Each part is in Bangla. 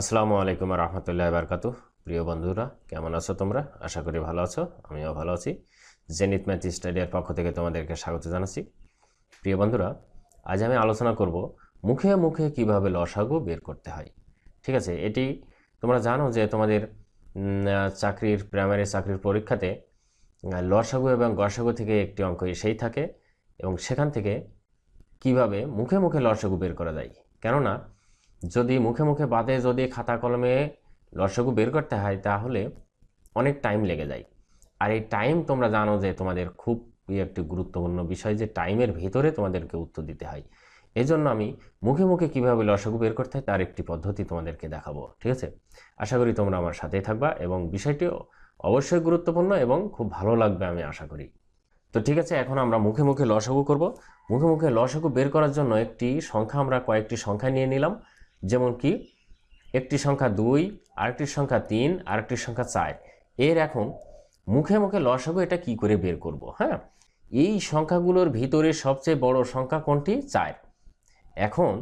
আসসালামু আলাইকুম রহমতুল্লাহ বারকাতু প্রিয় বন্ধুরা, কেমন আছো তোমরা? আশা করি ভালো আছো, আমিও ভালো আছি। জেনিত ম্যাথ স্টাডিয়ার পক্ষ থেকে তোমাদেরকে স্বাগত জানাচ্ছি। প্রিয় বন্ধুরা, আজ আমি আলোচনা করব মুখে মুখে কীভাবে লসাগু বের করতে হয়। ঠিক আছে, এটি তোমরা জানো যে তোমাদের চাকরির প্রাইমারি চাকরির পরীক্ষাতে লসাগু এবং গসাগু থেকে একটি অঙ্ক এসেই থাকে এবং সেখান থেকে কীভাবে মুখে মুখে লসাগু বের করা যায়। কেননা যদি মুখে মুখে বাদে যদি খাতা কলমে লসাগু বের করতে হয়, তাহলে অনেক টাইম লেগে যায়। আর এই টাইম তোমরা জানো যে তোমাদের খুব একটি গুরুত্বপূর্ণ বিষয় যে টাইমের ভেতরে তোমাদেরকে উত্তর দিতে হয়। এই জন্য আমি মুখে মুখে কীভাবে লসাগু বের করতে হয়, তার একটি পদ্ধতি তোমাদেরকে দেখাবো, ঠিক আছে? আশা করি তোমরা আমার সাথেই থাকবা এবং বিষয়টি অবশ্যই গুরুত্বপূর্ণ এবং খুব ভালো লাগবে আমি আশা করি। তো ঠিক আছে, এখন আমরা মুখে মুখে লসাগু করব। মুখে মুখে লসাগু বের করার জন্য একটি সংখ্যা, আমরা কয়েকটি সংখ্যা নিয়ে নিলাম। যেমন কি, একটি সংখ্যা দুই আরেকটির সংখ্যা তিন আরেকটির সংখ্যা চার। এর এখন মুখে মুখে লসাগু এটা কি করে বের করব হ্যাঁ? এই সংখ্যাগুলোর ভিতরে সবচেয়ে বড় সংখ্যা কোনটি? চার। এখন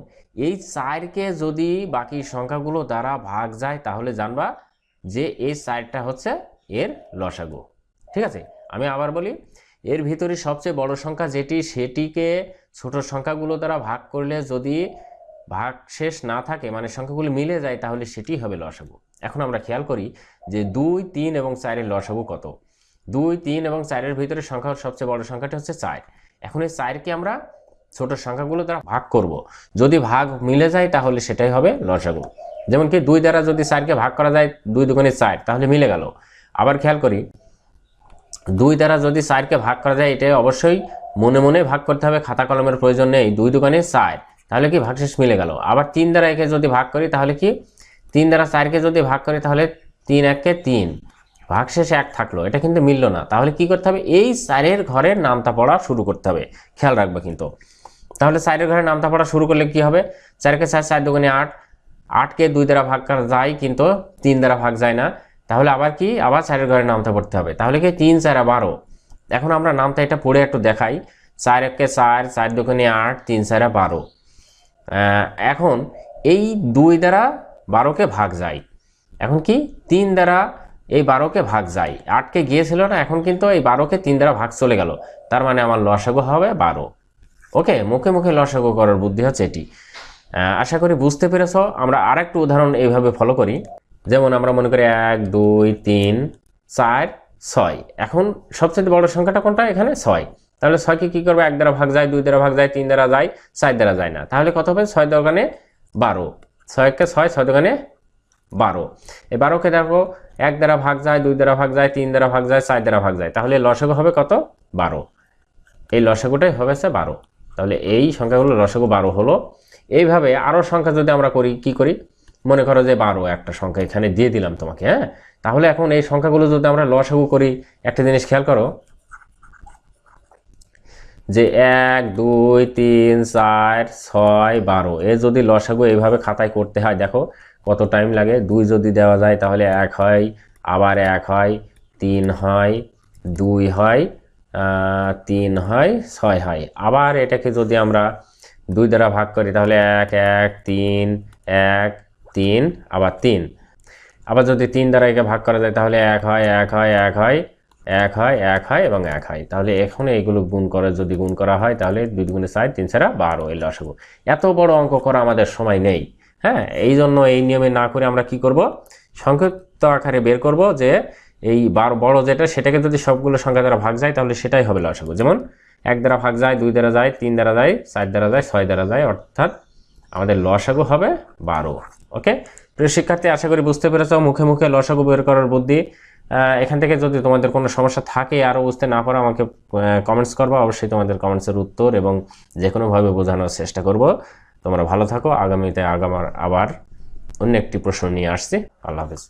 এই চারকে যদি বাকি সংখ্যাগুলো দ্বারা ভাগ যায়, তাহলে জানবা যে এই চারটা হচ্ছে এর লসাগু। ঠিক আছে? আমি আবার বলি, এর ভিতরে সবচেয়ে বড় সংখ্যা যেটি, সেটিকে ছোট সংখ্যাগুলো দ্বারা ভাগ করলে যদি ভাগ শেষ না থাকে মানে সংখ্যাগুলো মিলে যায়, তাহলে সেটি হবে লসাগু। এখন আমরা খেয়াল করি যে দুই, তিন এবং চারের লসাগু কত? দুই, তিন এবং চারের ভিতরে সংখ্যা সবচেয়ে বড় সংখ্যাটি হচ্ছে চার। এখন এই চারকে আমরা ছোট সংখ্যাগুলো দ্বারা ভাগ করব। যদি ভাগ মিলে যায়, তাহলে সেটাই হবে লসাগু। যেমন কি দুই দ্বারা যদি চারকে ভাগ করা যায়, দুই দুগুণে চার, তাহলে মিলে গেল। আবার খেয়াল করি, দুই দ্বারা যদি চারকে ভাগ করা যায় এটা অবশ্যই মনে মনে ভাগ করতে হবে, খাতা কলমের প্রয়োজন নেই। দুই দোকানে চার তাহলে কি ভাগশেষ মিলে গেল। আবার তিন দ্বারা একে যদি ভাগ করি, তাহলে কি? তিন দ্বারা চারকে যদি ভাগ করি, তাহলে তিন একে তিন। ভাগশেষ এক থাকল, এটা কিন্তু মিললো না। তাহলে কি করতে হবে? এই চারের ঘরের নামতা পড়া শুরু করতে হবে। খেয়াল রাখবে কিন্তু। তাহলে চারের ঘরে নামতা পড়া শুরু করলে কি হবে? চারকে চার চার দোকানে আট। আটকে দুই দ্বারা ভাগ করা যায় কিন্তু তিন দ্বারা ভাগ যায় না। তাহলে আবার কি? আবার চারের ঘরে নামতা পড়তে হবে। তাহলে কি? তিন, চার বারো। এখন আমরা নামতা এটা পড়ে একটু দেখাই। চার একে চার চার দোকানে আট, তিন, চারা বারো। এখন এই দুই দ্বারা বারোকে ভাগ যায়। এখন কি? তিন দ্বারা এই বারোকে ভাগ যায়। আটকে গিয়েছিল না, এখন কিন্তু এই বারোকে তিন দ্বারা ভাগ চলে গেল। তার মানে আমার লসাগু হবে বারো। ওকে, মুখে মুখে লসাগু করার বুদ্ধি হচ্ছে এটি। আশা করি বুঝতে পেরেছ। আমরা আর একটু উদাহরণ এইভাবে ফলো করি। যেমন আমরা মনে করি এক, দুই, তিন, চার, ছয়। এখন সবচেয়ে বড় সংখ্যাটা কোনটা? এখানে ছয়। তাহলে ছয়কে কি করব? এক দ্বারা ভাগ যায়, দুই দ্বারা ভাগ যায়, তিন দ্বারা যায়, চার দ্বারা যায় না। তাহলে কত হবে? ছয় দোকানে বারো। ছয়কে ছয় ছয় দোকানে বারো। এই বারোকে দেখো, এক দ্বারা ভাগ যায়, দুই দ্বারা ভাগ যায়, তিন দ্বারা ভাগ যায়, চার দ্বারা ভাগ যায়। তাহলে লসাগু হবে কত? বারো। এই লসাগুটাই হবে সে বারো। তাহলে এই সংখ্যাগুলো লসাগু বারো হলো। এইভাবে আরও সংখ্যা যদি আমরা করি, কি করি? মনে করো যে বারো, একটা সংখ্যা এখানে দিয়ে দিলাম তোমাকে হ্যাঁ? তাহলে এখন এই সংখ্যাগুলো যদি আমরা লসাগু করি, একটা জিনিস খেয়াল করো যে এক, দুই, তিন, চার, ছয়, বারো। এ যদি লসাগু এইভাবে খাতায় করতে হয়, দেখো কত টাইম লাগে। দুই যদি দেওয়া যায়, তাহলে এক হয়, আবার এক হয়, তিন হয়, দুই হয় তিন হয়, ছয় হয়। আবার এটাকে যদি আমরা দুই দ্বারা ভাগ করি, তাহলে এক এক, তিন এক, তিন, আবার তিন। আবার যদি তিন দ্বারা একে ভাগ করা যায়, তাহলে এক হয় এক হয় এক হয় এক হয় এক হয় এবং এক হয়। তাহলে এখন এইগুলো গুণ করে যদি গুণ করা হয়, তাহলে দুই গুণে চার, তিন ছাড়া বারো এই লসাগু এত বড় অঙ্ক করা আমাদের সময় নেই হ্যাঁ? এই জন্য এই নিয়মে না করে আমরা কি করব? সংক্ষিপ্ত আকারে বের করব যে এই বার, বড় যেটা, সেটাকে যদি সবগুলো সংখ্যা দ্বারা ভাগ যায়, তাহলে সেটাই হবে লসাগু যেমন এক দ্বারা ভাগ যায়, দুই দ্বারা যায়, তিন দ্বারা যায়, চার দ্বারা যায়, ছয় দ্বারা যায়, অর্থাৎ আমাদের লসাগু হবে বারো, ওকে? প্রিয় শিক্ষার্থী, আশা করি বুঝতে পেরেছ, মুখে মুখে লসাগু বের করার বুদ্ধি। এখান থেকে যদি তোমাদের কোনো সমস্যা থাকে আরও বুঝতে না পারো, আমাকে কমেন্টস করব। অবশ্যই তোমাদের কমেন্টসের উত্তর এবং যে কোনোভাবে বোঝানোর চেষ্টা করব। তোমরা ভালো থাকো। আগামীতে আগামার আবার অন্য একটি প্রশ্ন নিয়ে আসছি। আল্লাহ হাফেজ।